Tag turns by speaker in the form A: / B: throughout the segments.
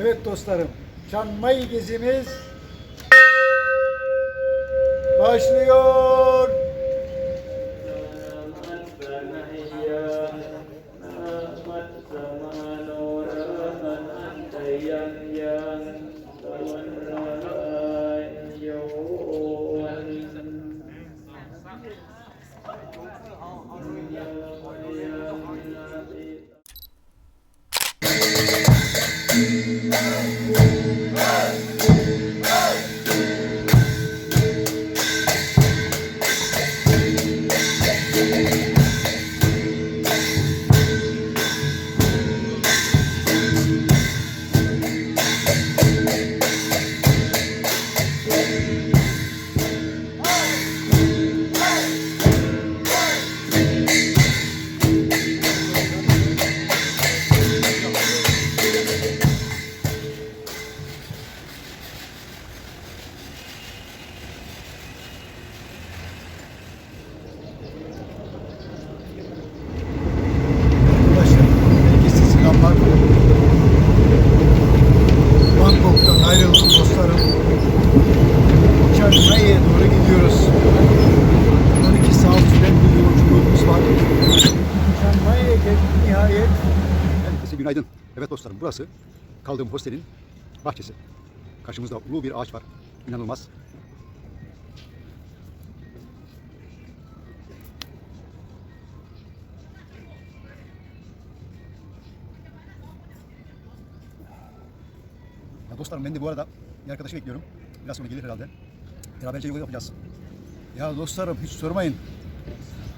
A: Evet dostlarım, Çanmay gezimiz başlıyor. Mai'ye doğru gidiyoruz. 12 saat süren bir yolculuğumuz var. Mai'ye geldik nihayet.
B: Herkese günaydın. Evet dostlarım burası kaldığım hostelin bahçesi. Karşımızda ulu bir ağaç var. İnanılmaz. Ya dostlarım ben de bu arada bir arkadaşı bekliyorum. Biraz sonra gelir herhalde. Beraberce yol yapacağız.
A: Ya dostlarım hiç sormayın.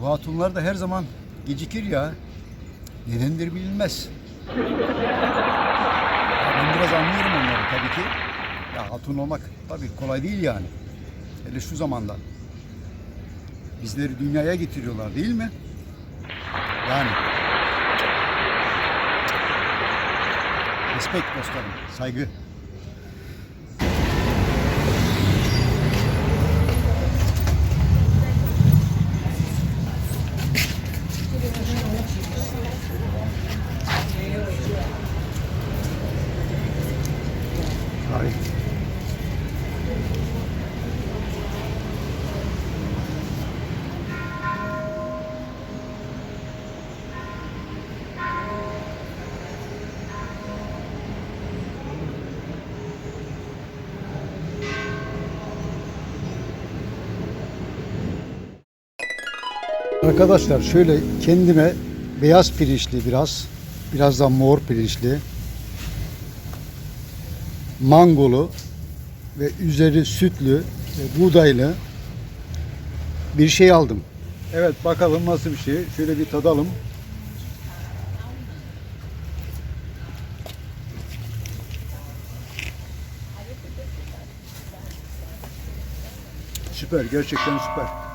A: Bu hatunlar da her zaman gecikir ya. Nedendir bilinmez. Ya ben biraz anlıyorum onları tabii ki. Ya hatun olmak tabii kolay değil yani. Hele şu zamanda. Bizleri dünyaya getiriyorlar değil mi? Yani. Respekt dostlarım, saygı. Arkadaşlar şöyle kendime beyaz pirinçli biraz, biraz da mor pirinçli, mangolu ve üzeri sütlü ve buğdaylı bir şey aldım. Evet bakalım nasıl bir şey. Şöyle bir tadalım. Süper, gerçekten süper.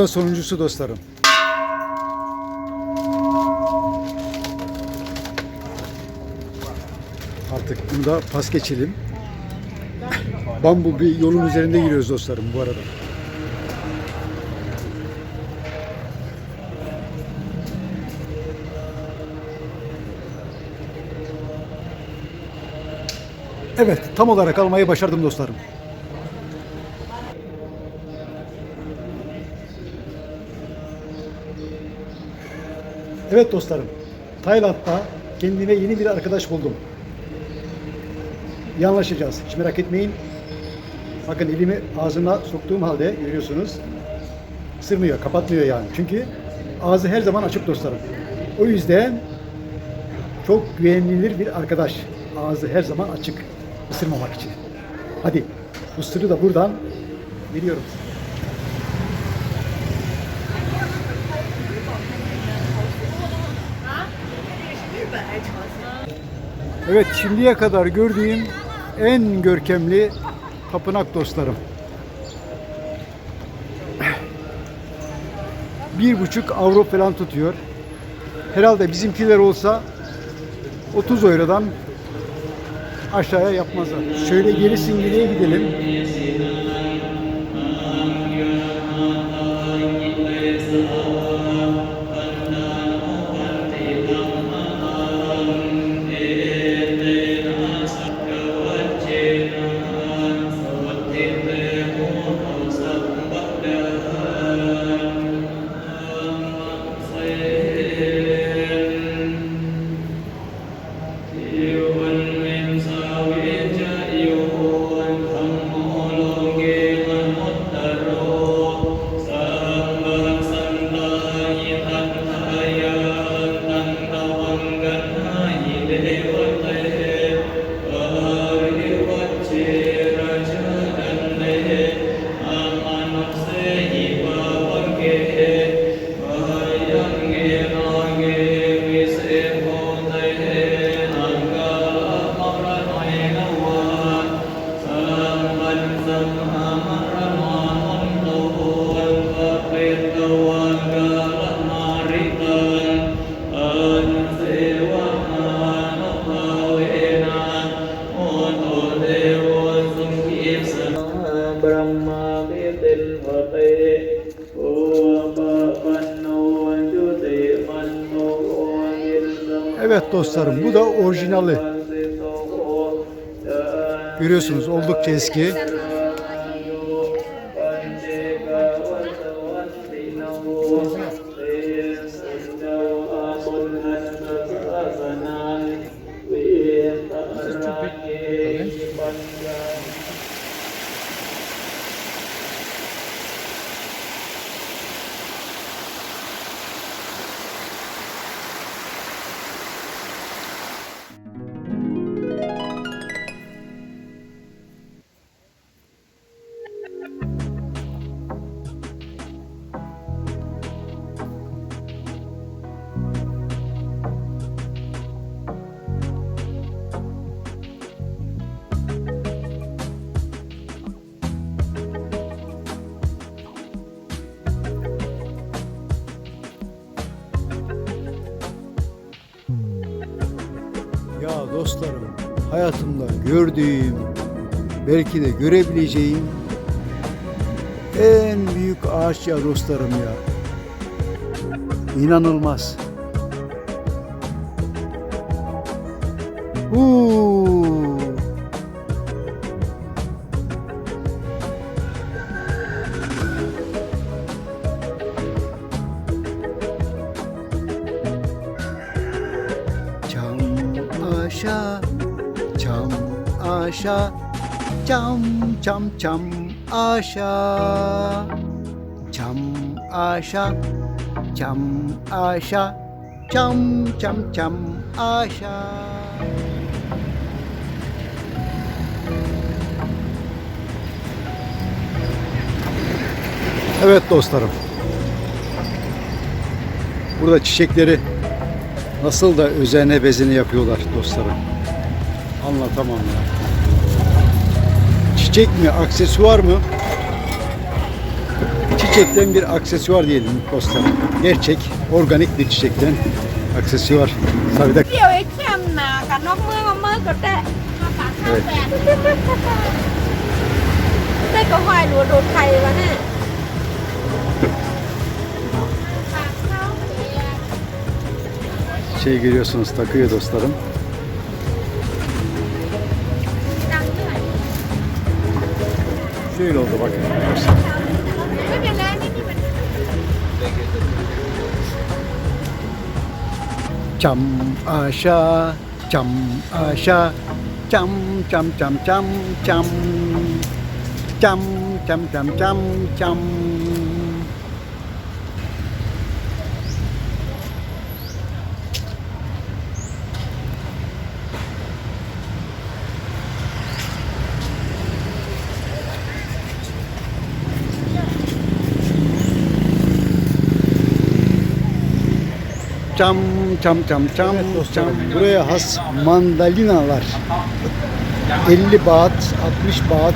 A: Da sonuncusu dostlarım. Artık bunu da pas geçelim. Bambu bir yolun üzerinde yürüyoruz dostlarım bu arada. Evet, tam olarak almayı başardım dostlarım. Evet dostlarım, Tayland'da kendime yeni bir arkadaş buldum. İyi anlaşacağız, hiç merak etmeyin. Bakın elimi ağzına soktuğum halde görüyorsunuz. Isırmıyor, kapatmıyor yani. Çünkü ağzı her zaman açık dostlarım. O yüzden çok güvenilir bir arkadaş. Ağzı her zaman açık, ısırmamak için. Hadi, bu sırrı da buradan veriyorum size. Evet şimdiye kadar gördüğüm en görkemli tapınak dostlarım. Bir buçuk avro falan tutuyor.
C: Herhalde bizimkiler olsa 30 eurodan aşağıya yapmazlar. Şöyle geri Singili'ye gidelim. Evet dostlarım bu da orijinali. Görüyorsunuz oldukça eski. Hayatımda gördüğüm belki de görebileceğim en büyük ağaç ya dostlarım ya. İnanılmaz. Uuu. Aşağı, çam çam çam aşağı, çam aşağı, çam aşağı, çam çam çam aşağı. Evet dostlarım. Burada çiçekleri Nasıl da özene bezene yapıyorlar dostlarım. Anlatamam ya çiçek mi, aksesuar mı? Çiçekten bir aksesuar diyelim dostlar. Gerçek, organik bir çiçekten aksesuar. Tabii de...
D: Evet.
C: Şey görüyorsunuz takıyor dostlarım. Şöyle oldu bakın
D: arkadaşlar. Çam à, aşağı,
C: çam aşağı, chăm à, chăm chăm chăm chăm chăm chăm chăm chăm çam çam. Çam çam çam çam çam. Buraya has mandalinalar. 50 baht, 60 baht.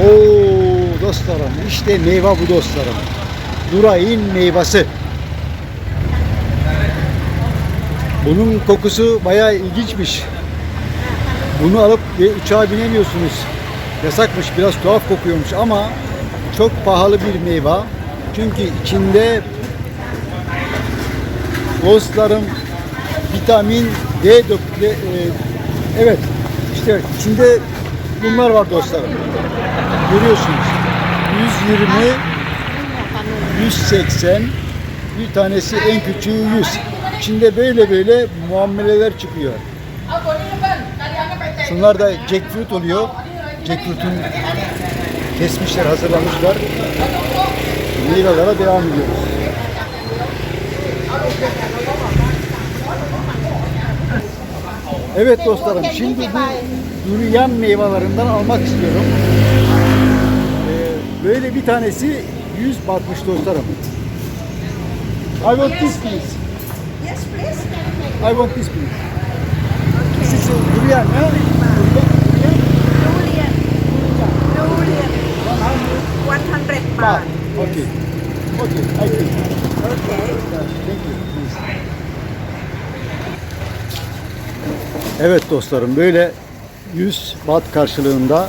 C: Oo dostlarım işte meyve bu dostlarım. Durayın meyvesi.
A: Bunun kokusu bayağı ilginçmiş. Bunu alıp bir uçağa binemiyorsunuz. Yasakmış, biraz tuhaf kokuyormuş ama çok pahalı bir meyve. Çünkü içinde dostlarım vitamin D dök- D- e, evet işte içinde bunlar var dostlarım. Görüyorsunuz. 120 180 bir tanesi en küçüğü 100. İçinde böyle böyle muameleler çıkıyor. Şunlar da jackfruit oluyor. Jackfruit'un kesmişler, hazırlamışlar. Meyvelere devam ediyoruz. Evet dostlarım, şimdi bu durian meyvelerinden almak istiyorum. Ee, böyle bir tanesi 100 batmış dostlarım. I want this please.
E: Yes, please.
A: I want this please. This is durian, ha?
E: Durian. Durian. 100
A: Baht.
E: baht.
A: Okay. Okay, I think.
E: Okay.
A: Evet dostlarım böyle 100 bat karşılığında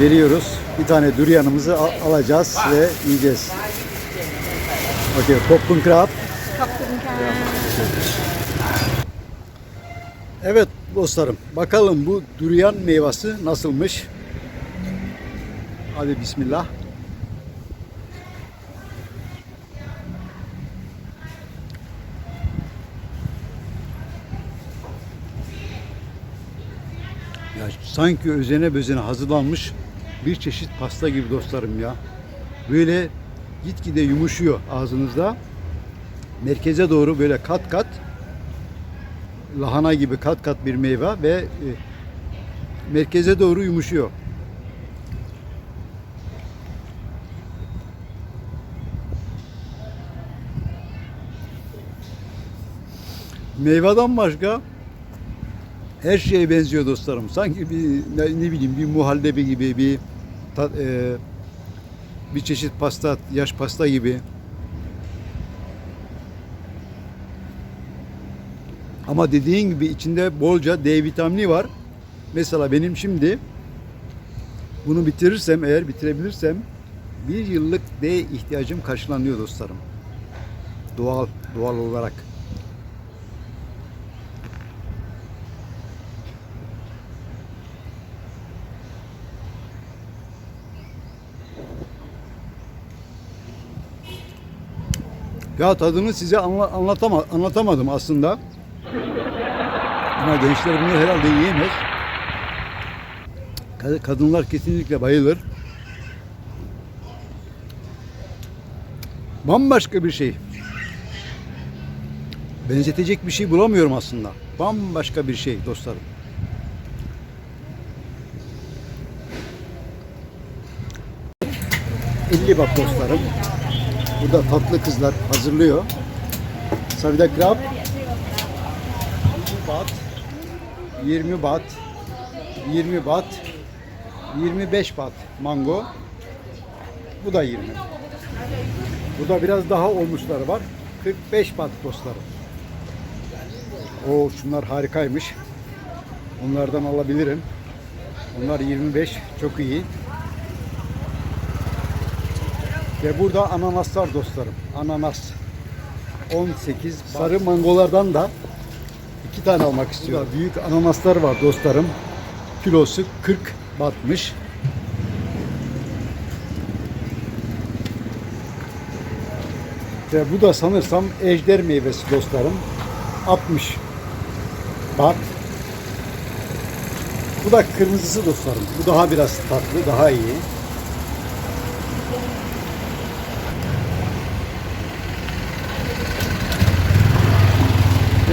A: veriyoruz. Bir tane durianımızı al- alacağız ve yiyeceğiz. Okey, popcorn krab. Evet dostlarım, bakalım bu durian meyvesi nasılmış? Hadi bismillah. Ya sanki özene bezene hazırlanmış bir çeşit pasta gibi dostlarım ya. Böyle gitgide yumuşuyor ağzınızda. Merkeze doğru böyle kat kat lahana gibi kat kat bir meyve ve e, merkeze doğru yumuşuyor. Meyveden başka her şeye benziyor dostlarım. Sanki bir ne, ne bileyim bir muhallebi gibi bir ta- e, bir çeşit pasta, yaş pasta gibi. Ama dediğin gibi içinde bolca D vitamini var. Mesela benim şimdi bunu bitirirsem eğer bitirebilirsem bir yıllık D ihtiyacım karşılanıyor dostlarım. Doğal, doğal olarak. Ya tadını size anla, anlatama, anlatamadım aslında. Ama gençler bunu herhalde yiyemez. Kad- Kadınlar kesinlikle bayılır. Bambaşka bir şey. Benzetecek bir şey bulamıyorum aslında. Bambaşka bir şey dostlarım. ...50 bak dostlarım. Burada tatlı kızlar hazırlıyor. Savida krab. 20 bat. 20 bat. 20 bat. 25 bat mango. Bu da 20. Bu da biraz daha olmuşları var. 45 bat dostlarım. O şunlar harikaymış. Onlardan alabilirim. Onlar 25 çok iyi. Ve burada ananaslar dostlarım. Ananas. 18 sarı mangolardan da iki tane almak istiyorum. Burada büyük ananaslar var dostlarım. Kilosu 40 batmış. Ve bu da sanırsam ejder meyvesi dostlarım. 60 bat. Bu da kırmızısı dostlarım. Bu daha biraz tatlı, daha iyi.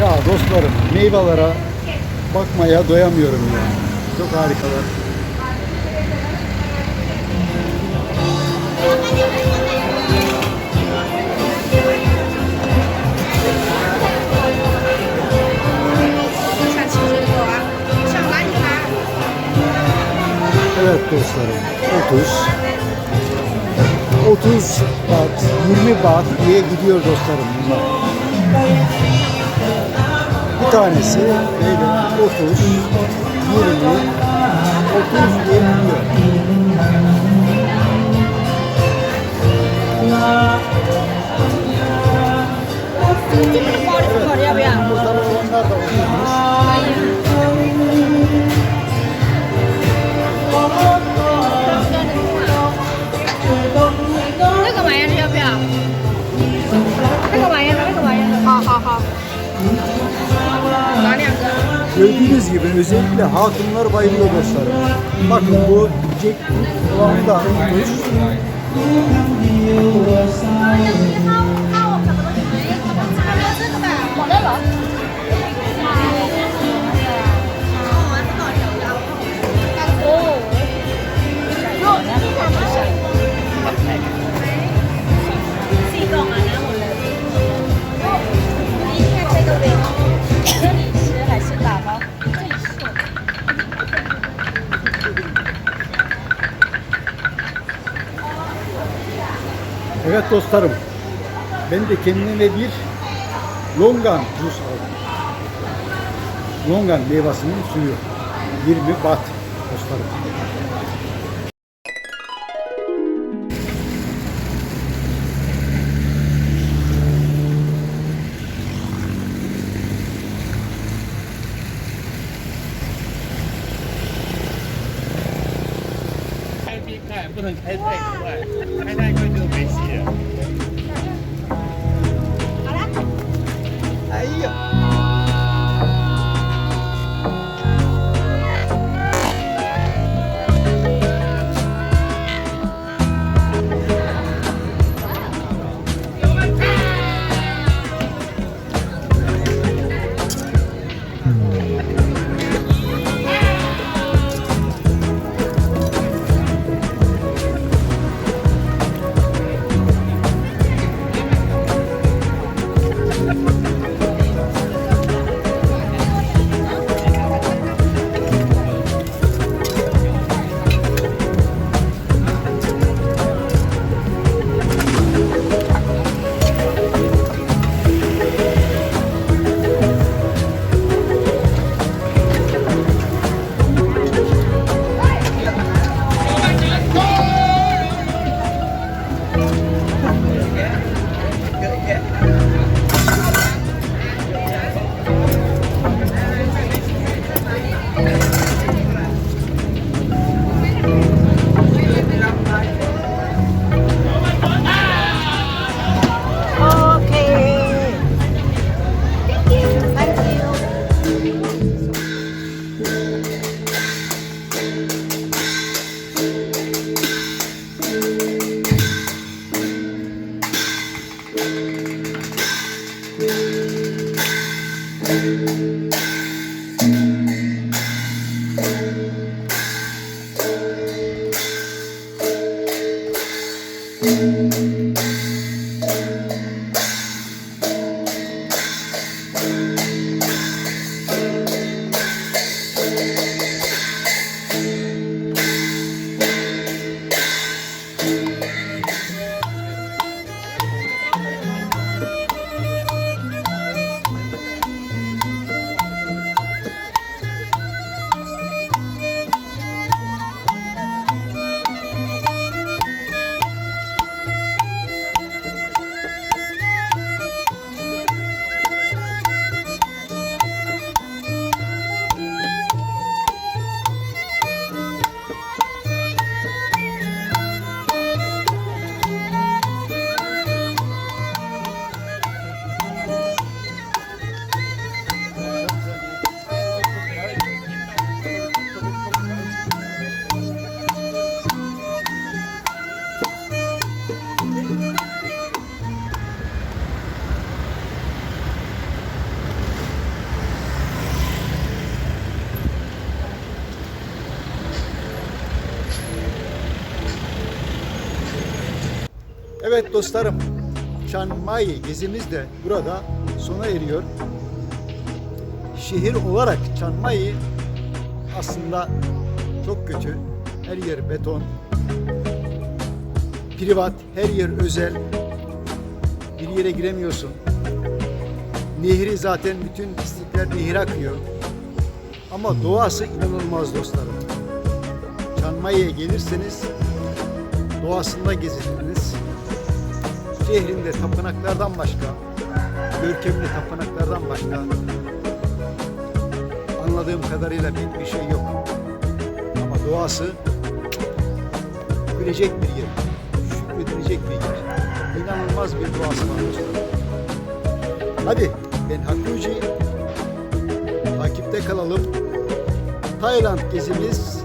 A: Ya dostlarım meyvelere bakmaya doyamıyorum ya. Çok harikalar. Evet dostlarım 30 30 bat 20 bat diye gidiyor dostlarım bunlar.
D: Tanesi beyler 30, 20, 30, 20
F: 要
D: Gördüğünüz gibi özellikle hatunlar bayılıyor dostlar. Bakın bu Jack olanı da olmuş. Evet dostlarım. Ben de kendime bir longan jus aldım. Longan meyvasının suyu. 20 bat dostlarım.
A: Evet dostlarım, Chiang Mai gezimiz de burada sona eriyor. Şehir olarak Chiang Mai aslında çok kötü. Her yer beton. Privat, her yer özel. Bir yere giremiyorsun. Nehri zaten bütün pislikler nehre akıyor. Ama doğası inanılmaz dostlarım. Çanmaya'ya gelirseniz doğasında gezirsiniz. Şehrinde tapınaklardan başka, görkemli tapınaklardan başka anladığım kadarıyla pek bir şey yok. Ama doğası gülecek bir yer, şükredilecek bir yer. İnanılmaz bir doğası var. Hadi ben Hakkı. Takipte kalalım. Tayland gezimiz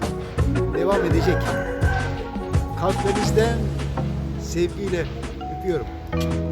A: devam edecek. Kalplerinizden sevgiyle öpüyorum.